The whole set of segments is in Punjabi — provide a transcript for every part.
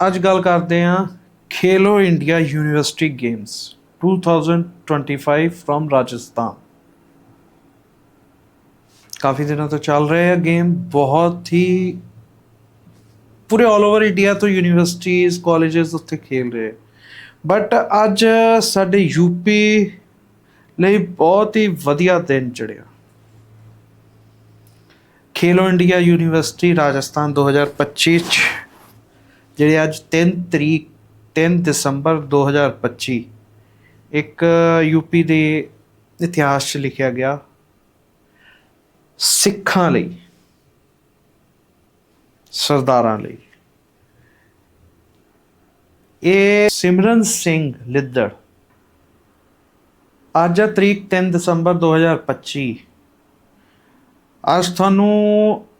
ਅੱਜ ਗੱਲ ਕਰਦੇ ਹਾਂ Khelo India university games 2025 from Rajasthan. ਕਾਫੀ ਦਿਨਾਂ ਤੋਂ ਚੱਲ ਰਹੇ ਆ ਗੇਮ, ਬਹੁਤ ਹੀ ਪੂਰੇ ਆਲ ਓਵਰ ਇੰਡੀਆ ਤੋਂ ਯੂਨੀਵਰਸਿਟੀਜ਼ ਕਾਲਜਸ ਉੱਥੇ ਖੇਲ ਰਹੇ। ਬਟ ਅੱਜ ਸਾਡੇ ਯੂਪੀ ਲਈ ਬਹੁਤ ਹੀ ਵਧੀਆ ਦਿਨ ਚੜਿਆ ਖੇਲੋ ਇੰਡੀਆ ਯੂਨੀਵਰਸਿਟੀ ਰਾਜਸਥਾਨ 2025 ਚ ਜਿਹੜੇ ਅੱਜ 3 ਤਰੀਕ 3 ਦਸੰਬਰ 2025 ਇੱਕ ਯੂਪੀ ਦੇ ਇਤਿਹਾਸ 'ਚ ਲਿਖਿਆ ਗਿਆ, ਸਿੱਖਾਂ ਲਈ, ਸਰਦਾਰਾਂ ਲਈ। ਇਹ ਸਿਮਰਨ ਸਿੰਘ ਲਿੱਦੜ ਅੱਜ ਆ ਤਰੀਕ 3 ਦਸੰਬਰ 2025 ਅੱਜ ਤੁਹਾਨੂੰ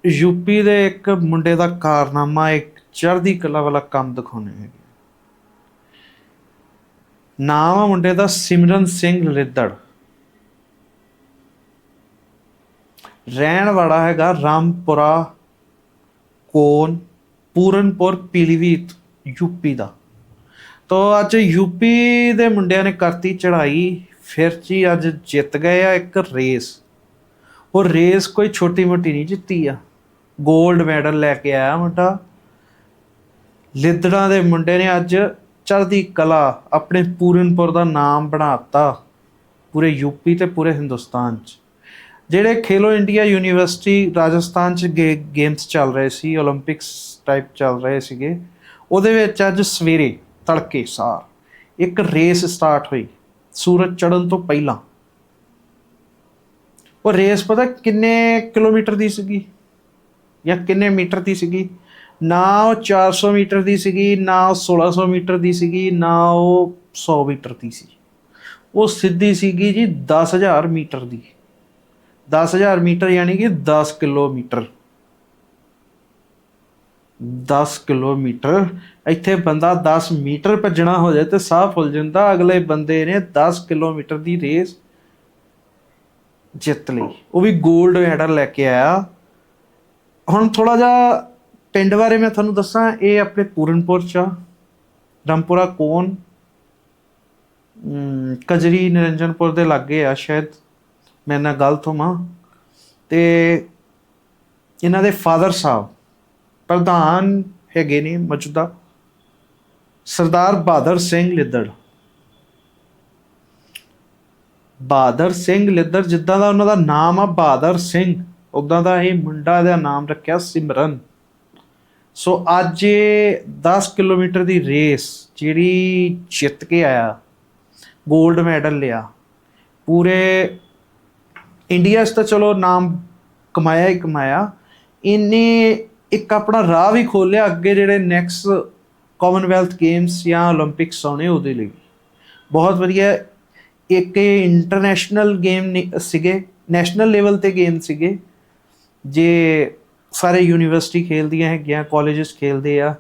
ਯੂਪੀ ਦੇ ਇੱਕ ਮੁੰਡੇ ਦਾ ਕਾਰਨਾਮਾ, ਇੱਕ ਚੜ੍ਹਦੀ ਕਲਾ ਵਾਲਾ ਕੰਮ ਦਿਖਾਉਣੇ ਹੈਗੇ ਨਾਮ ਆ ਮੁੰਡੇ ਦਾ, ਸਿਮਰਨ ਸਿੰਘ ਲਿੱਦੜ। ਰਹਿਣ ਵਾਲਾ ਹੈਗਾ ਰਾਮਪੁਰਾ, ਕੋਨ, ਪੂਰਨਪੁਰ ਪੀਲੀਭੀਤ ਯੂਪੀ ਦਾ। ਤੋ ਅੱਜ ਯੂਪੀ ਦੇ ਮੁੰਡਿਆਂ ਨੇ ਕਰਤੀ ਚੜਾਈ ਫਿਰ ਜੀ ਅੱਜ ਜਿੱਤ ਗਏ ਆ ਇੱਕ ਰੇਸ। ਉਹ ਰੇਸ ਕੋਈ ਛੋਟੀ ਮੋਟੀ ਨਹੀਂ ਜਿੱਤੀ ਆ। 골ਡ ਮੈਡਲ ਲੈ ਕੇ ਆਇਆ ਮੁੰਡਾ। ਲਿੱਦੜਾਂ ਦੇ ਮੁੰਡੇ ਨੇ ਅੱਜ ਚੜ੍ਹਦੀ ਕਲਾ ਆਪਣੇ ਪੂਰਨਪੁਰ ਦਾ ਨਾਮ ਬਣਾਤਾ ਪੂਰੇ ਯੂਪੀ ਤੇ ਪੂਰੇ ਹਿੰਦੁਸਤਾਨ 'ਚ। ਜਿਹੜੇ ਖੇਲੋ ਇੰਡੀਆ ਯੂਨੀਵਰਸਿਟੀ ਰਾਜਸਥਾਨ 'ਚ ਗੇਮਸ ਚੱਲ ਰਹੇ ਸੀ 올림픽ਸ ਟਾਈਪ ਚੱਲ ਰਹੇ ਸੀਗੇ, ਉਹਦੇ ਵਿੱਚ ਅੱਜ ਸਵੇਰੇ ਤੜਕੇ ਸਾਰ ਇੱਕ ਰੇਸ ਸਟਾਰਟ ਹੋਈ, ਸੂਰਜ ਚੜ੍ਹਨ ਤੋਂ ਪਹਿਲਾਂ। ਉਹ ਰੇਸ ਪਤਾ ਕਿੰਨੇ ਕਿਲੋਮੀਟਰ ਦੀ ਸੀਗੀ ਜਾਂ ਕਿੰਨੇ ਮੀਟਰ ਦੀ ਸੀਗੀ? ਨਾ ਉਹ 400 ਮੀਟਰ ਦੀ ਸੀਗੀ, ਨਾ ਉਹ 1600 ਮੀਟਰ ਦੀ ਸੀਗੀ, ਨਾ ਉਹ 100 ਮੀਟਰ ਦੀ ਸੀ। ਉਹ ਸਿੱਧੀ ਸੀਗੀ ਜੀ 10000 ਮੀਟਰ ਦੀ। 10000 ਮੀਟਰ ਯਾਨੀ ਕਿ 10 ਕਿਲੋਮੀਟਰ। 10 ਕਿਲੋਮੀਟਰ। ਇੱਥੇ ਬੰਦਾ 10 ਮੀਟਰ ਭੱਜਣਾ ਹੋ ਜਾਏ ਤੇ ਸਾਹ ਫੁੱਲ ਜਾਂਦਾ, ਅਗਲੇ ਬੰਦੇ ਨੇ 10 ਕਿਲੋਮੀਟਰ ਦੀ ਰੇਸ ਜਿੱਤ ਲਈ। ਉਹ ਵੀ 골ਡ ਮੈਡਲ ਲੈ ਕੇ ਆਇਆ। ਹੁਣ ਥੋੜਾ ਜਿਹਾ ਪਿੰਡ ਬਾਰੇ ਮੈਂ ਤੁਹਾਨੂੰ ਦੱਸਾਂ, ਇਹ ਆਪਣੇ ਪੂਰਨਪੁਰ ਚ ਆ। ਰਾਮਪੁਰਾ ਕੋਨ ਕਜਰੀ ਨਿਰੰਜਨਪੁਰ ਦੇ ਲਾਗੇ ਆ ਸ਼ਾਇਦ। ਮੈਂ ਨਾ ਗਲਤ ਹੋਵਾਂ ਤੇ ਇਹਨਾਂ ਦੇ ਫਾਦਰ ਸਾਹਿਬ ਪ੍ਰਧਾਨ ਹੈਗੇ ਨੇ ਮੌਜੂਦਾ। ਸਰਦਾਰ ਬਹਾਦਰ ਸਿੰਘ ਲਿੱਦੜ। ਬਹਾਦਰ ਸਿੰਘ ਲਿੱਦੜ ਜਿੱਦਾਂ ਦਾ ਉਹਨਾਂ ਦਾ ਨਾਮ ਆ, ਬਹਾਦਰ ਸਿੰਘ। ਉਦਾਂ ਦਾ ਇਹ ਮੁੰਡਾ ਦਾ ਨਾਮ ਰੱਖਿਆ ਸਿਮਰਨ। ਸੋ ਅੱਜ ਇਹ 10 ਕਿਲੋਮੀਟਰ ਦੀ ਰੇਸ ਜਿਹੜੀ ਜਿੱਤ ਕੇ ਆਇਆ 골ਡ ਮੈਡਲ ਲਿਆ, ਪੂਰੇ ਇੰਡੀਆ 'ਚ ਤਾਂ ਚਲੋ ਨਾਮ ਕਮਾਇਆ ਹੀ ਕਮਾਇਆ ਇਹਨੇ ਇੱਕ ਆਪਣਾ ਰਾਹ ਵੀ ਖੋਲਿਆ ਅੱਗੇ ਜਿਹੜੇ ਨੈਕਸਟ ਕਾਮਨਵੈਲਥ ਗੇਮਸ ਜਾਂ 올림픽ਸ ਆਉਣੇ ਉਹਦੇ ਲਈ। ਬਹੁਤ ਵਧੀਆ, ਇੱਕ ਇੰਟਰਨੈਸ਼ਨਲ ਗੇਮ ਸੀਗੇ ਨੈਸ਼ਨਲ ਲੈਵਲ ਤੇ ਗੇਮ ਸੀਗੇ, ਜੇ ਸਾਰੇ ਯੂਨੀਵਰਸਿਟੀ ਖੇਲਦੀਆਂ ਹੈਗੀਆਂ ਕਾਲਜਸ ਖੇਲਦੇ ਆ।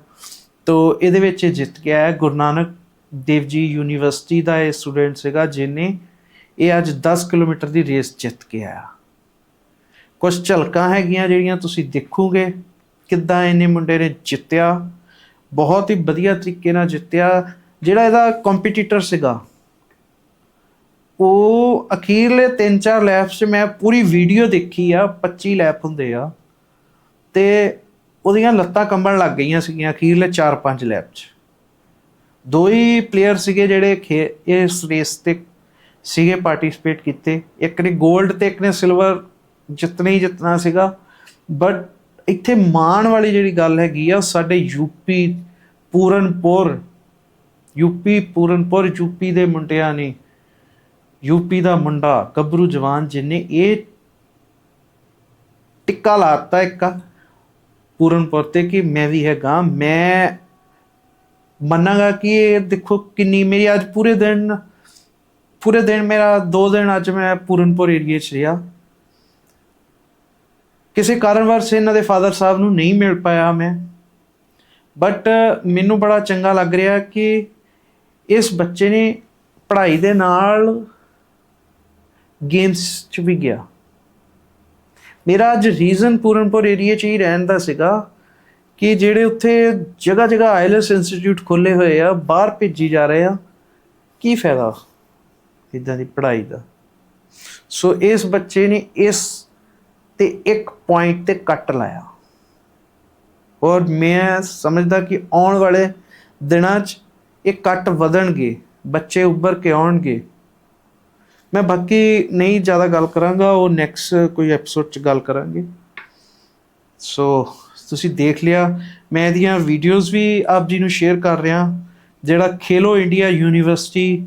ਤੋ ਇਹਦੇ ਵਿੱਚ ਇਹ ਜਿੱਤ ਕੇ ਆਇਆ ਗੁਰੂ ਨਾਨਕ ਦੇਵ ਜੀ ਯੂਨੀਵਰਸਿਟੀ ਦਾ ਇਹ ਸਟੂਡੈਂਟ ਸੀਗਾ ਜਿਹਨੇ ਇਹ ਅੱਜ 10 ਕਿਲੋਮੀਟਰ ਦੀ ਰੇਸ ਜਿੱਤ ਕੇ ਆਇਆ। ਕੁਝ ਝਲਕਾਂ ਹੈਗੀਆਂ ਜਿਹੜੀਆਂ ਤੁਸੀਂ ਦੇਖੋਗੇ, ਕਿੱਦਾਂ ਇਹਨੇ ਮੁੰਡੇ ਨੇ ਜਿੱਤਿਆ। ਬਹੁਤ ਹੀ ਵਧੀਆ ਤਰੀਕੇ ਨਾਲ ਜਿੱਤਿਆ। ਜਿਹੜਾ ਇਹਦਾ ਕੰਪੀਟੀਟਰ ਸੀਗਾ, ਉਹ ਅਖੀਰਲੇ 3-4 ਲੈਪਸ 'ਚ ਮੈਂ ਪੂਰੀ ਵੀਡੀਓ ਦੇਖੀ ਆ 25 ਲੈਪ ਹੁੰਦੇ ਆ। ਤੇ ਉਹਦੀਆਂ ਲੱਤਾਂ ਕੰਬਣ ਲੱਗ ਗਈਆਂ ਸੀਗੀਆਂ ਅਖੀਰਲੇ 4-5 ਲੈਪ 'ਚ। ਦੋ ਹੀ ਪਲੇਅਰ ਸੀਗੇ ਜਿਹੜੇ ਖੇ- ਇਸ ਰੇਸ ਤੇ ਸੀਗੇ ਪਾਰਟਿਸਿਪੇਟ ਕੀਤੇ। ਇੱਕ ਨੇ 골ਡ ਤੇ ਇੱਕ ਨੇ ਸਿਲਵਰ ਜਿੱਤਣਾ ਹੀ ਜਿੱਤਣਾ ਸੀਗਾ। ਬਟ ਇੱਥੇ ਮਾਣ ਵਾਲੀ ਜਿਹੜੀ ਗੱਲ ਹੈਗੀ ਆ, ਸਾਡੇ UP Puranpur UP Puranpur UP ਦੇ ਮੁੰਡਿਆਂ ਨੇ ਯੂਪੀ ਦਾ ਮੁੰਡਾ ਗੱਭਰੂ ਜਵਾਨ ਜਿਹਨੇ ਇਹ ਟਿੱਕਾ ਲਾਤਾ ਇੱਕ। ਪੂਰਨਪੁਰ ਤੇ ਕਿ ਮੈਂ ਵੀ ਹੈਗਾ। ਮੈਂ ਮੰਨਾਂਗਾ ਕਿ ਇਹ ਦੇਖੋ ਕਿੰਨੀ ਮੇਰੀ ਅੱਜ ਪੂਰੇ ਦਿਨ ਪੂਰੇ ਦਿਨ ਮੇਰਾ 2 ਦਿਨ ਅੱਜ ਮੈਂ ਪੂਰਨਪੁਰ ਏਰੀਏ 'ਚ ਰਿਹਾ। ਕਿਸੇ ਕਾਰਨ ਵਰਸੇ ਇਹਨਾਂ ਦੇ ਫਾਦਰ ਸਾਹਿਬ ਨੂੰ ਨਹੀਂ ਮਿਲ ਪਾਇਆ ਮੈਂ। ਬਟ ਮੈਨੂੰ ਬੜਾ ਚੰਗਾ ਲੱਗ ਰਿਹਾ ਕਿ ਇਸ ਬੱਚੇ ਨੇ ਪੜ੍ਹਾਈ ਦੇ ਨਾਲ ਗੇਮਸ 'ਚ ਵੀ ਗਿਆ। ਮੇਰਾ ਅੱਜ ਰੀਜ਼ਨ ਪੂਰਨਪੁਰ ਏਰੀਆ 'ਚ ਹੀ ਰਹਿਣ ਦਾ ਸੀਗਾ ਕਿ ਜਿਹੜੇ ਉੱਥੇ ਜਗ੍ਹਾ ਜਗ੍ਹਾ ਆਈਲੈਟਸ ਇੰਸਟੀਚਿਊਟ ਖੋਲੇ ਹੋਏ ਆ, ਬਾਹਰ ਭੇਜੀ ਜਾ ਰਹੇ ਆ, ਕੀ ਫਾਇਦਾ ਇਦਾਂ ਦੀ ਪੜ੍ਹਾਈ ਦਾ? ਸੋ ਇਸ ਬੱਚੇ ਨੇ ਇਸ ਤੇ ਇੱਕ ਪੁਆਇੰਟ ਤੇ ਕੱਟ ਲਾਇਆ। ਔਰ ਮੈਂ ਸਮਝਦਾ ਕਿ ਆਉਣ ਵਾਲੇ ਦਿਨਾਂ 'ਚ ਇਹ ਕੱਟ ਵਧਣਗੇ, ਬੱਚੇ ਉੱਭਰ ਕੇ ਆਉਣਗੇ। ਮੈਂ ਬਾਕੀ ਨਹੀਂ ਜ਼ਿਆਦਾ ਗੱਲ ਕਰਾਂਗਾ, ਉਹ ਨੈਕਸਟ ਕੋਈ ਐਪੀਸੋਡ 'ਚ ਗੱਲ ਕਰਾਂਗੇ। ਸੋ ਤੁਸੀਂ ਦੇਖ ਲਿਆ, ਮੈਂ ਇਹਦੀਆਂ ਵੀਡੀਓਜ਼ ਵੀ ਆਪ ਜੀ ਨੂੰ ਸ਼ੇਅਰ ਕਰ ਰਿਹਾ, ਜਿਹੜਾ ਖੇਲੋ ਇੰਡੀਆ ਯੂਨੀਵਰਸਿਟੀ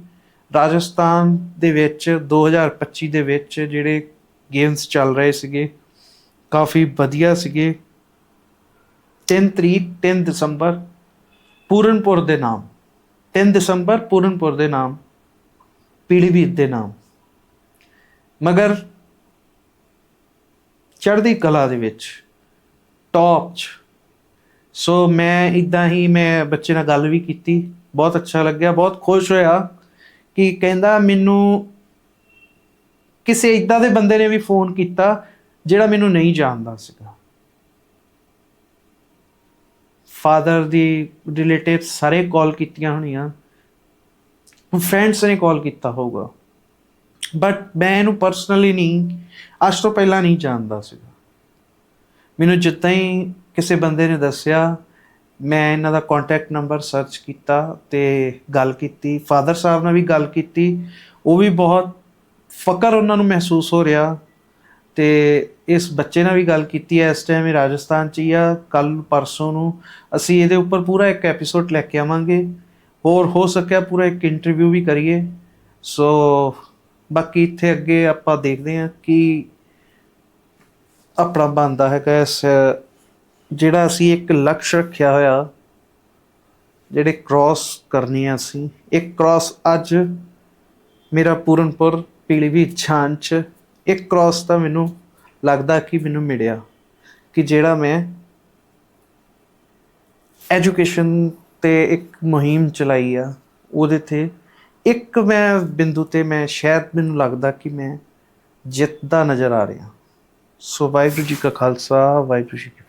ਰਾਜਸਥਾਨ ਦੇ ਵਿੱਚ 2025 ਦੇ ਵਿੱਚ ਜਿਹੜੇ ਗੇਮਸ ਚੱਲ ਰਹੇ ਸੀਗੇ, ਕਾਫੀ ਵਧੀਆ ਸੀਗੇ। 3 ਤਰੀਕ 3 ਦਸੰਬਰ, ਪੂਰਨਪੁਰ ਦੇ ਨਾਮ। 3 ਦਸੰਬਰ, ਪੂਰਨਪੁਰ ਦੇ ਨਾਮ। ਪੀਲੀਭੀਤ ਦੇ ਨਾਮ। ਮਗਰ ਚੜ੍ਹਦੀ ਕਲਾ ਦੇ ਵਿੱਚ ਟੌਪ 'ਚ। ਸੋ ਮੈਂ ਇਦਾਂ ਹੀ ਮੈਂ ਬੱਚੇ ਨਾਲ ਗੱਲ ਵੀ ਕੀਤੀ, ਬਹੁਤ ਅੱਛਾ ਲੱਗਿਆ, ਬਹੁਤ ਖੁਸ਼ ਹੋਇਆ ਕਿ ਕਹਿੰਦਾ ਮੈਨੂੰ ਕਿਸੇ ਇਦਾਂ ਦੇ ਬੰਦੇ ਨੇ ਵੀ ਫੋਨ ਕੀਤਾ ਜਿਹੜਾ ਮੈਨੂੰ ਨਹੀਂ ਜਾਣਦਾ ਸੀਗਾ। ਫਾਦਰ ਦੀ ਰਿਲੇਟਿਵ ਸਾਰੇ ਕਾਲ ਕੀਤੀਆਂ ਹੋਣੀਆਂ। ਫਰੈਂਡਸ ਨੇ ਕਾਲ ਕੀਤਾ ਹੋਊਗਾ। ਬਟ ਮੈਂ ਇਹਨੂੰ ਪਰਸਨਲੀ ਨਹੀਂ, ਅੱਜ ਤੋਂ ਪਹਿਲਾਂ ਨਹੀਂ ਜਾਣਦਾ ਸੀਗਾ। ਮੈਨੂੰ ਜਿੱਦਾਂ ਹੀ ਕਿਸੇ ਬੰਦੇ ਨੇ ਦੱਸਿਆ, ਮੈਂ ਇਹਨਾਂ ਦਾ ਕੰਟੈਕਟ ਨੰਬਰ ਸਰਚ ਕੀਤਾ ਤੇ ਗੱਲ ਕੀਤੀ ਫਾਦਰ ਸਾਹਿਬ ਨਾਲ ਵੀ ਗੱਲ ਕੀਤੀ, ਉਹ ਵੀ ਬਹੁਤ ਫਕਰ ਉਹਨਾਂ ਨੂੰ ਮਹਿਸੂਸ ਹੋ ਰਿਹਾ ਤੇ ਇਸ ਬੱਚੇ ਨਾਲ ਵੀ ਗੱਲ ਕੀਤੀ ਹੈ, ਇਸ ਟਾਈਮ ਇਹ ਰਾਜਸਥਾਨ ਚ ਹੀ ਆ ਕੱਲ ਪਰਸੋਂ ਨੂੰ ਅਸੀਂ ਇਹਦੇ ਉੱਪਰ ਪੂਰਾ ਇੱਕ ਐਪੀਸੋਡ ਲੈ ਕੇ ਆਵਾਂਗੇ। ਹੋਰ ਹੋ ਸਕਿਆ ਪੂਰਾ ਇੱਕ ਇੰਟਰਵਿਊ ਵੀ ਕਰੀਏ। ਸੋ ਬਾਕੀ ਇੱਥੇ ਅੱਗੇ ਆਪਾਂ ਦੇਖਦੇ ਹਾਂ ਕਿ ਆਪਣਾ ਬੰਦਾ ਹੈਗਾ ਇਸ, ਜਿਹੜਾ ਅਸੀਂ ਇੱਕ ਲਕਸ਼ ਰੱਖਿਆ ਹੋਇਆ, ਜਿਹੜੇ ਕ੍ਰਾਸ ਕਰਨੀ ਆ ਅਸੀਂ। ਇੱਕ ਕ੍ਰਾਸ ਅੱਜ ਮੇਰਾ ਪੂਰਨਪੁਰ ਪੀਲੀਭੀਤ ਛਾਂਚ ਇੱਕ ਕ੍ਰਾਸ ਤਾਂ ਮੈਨੂੰ ਲੱਗਦਾ ਕਿ ਮੈਨੂੰ ਮਿਲਿਆ, ਕਿ ਜਿਹੜਾ ਮੈਂ ਐਜੂਕੇਸ਼ਨ ਤੇ ਇੱਕ ਮੁਹਿੰਮ ਚਲਾਈ ਆ, ਉਹਦੇ ਤੇ ਇੱਕ ਮੈਂ ਬਿੰਦੂ ਤੇ ਮੈਂ, ਸ਼ਾਇਦ ਮੈਨੂੰ ਲੱਗਦਾ ਕਿ ਮੈਂ ਜਿੱਤਦਾ ਨਜ਼ਰ ਆ ਰਿਹਾ। ਸੋ ਵਾਹਿਗੁਰੂ ਜੀ ਕਾ ਖਾਲਸਾ, ਵਾਹਿਗੁਰੂ ਜੀ ਕੀ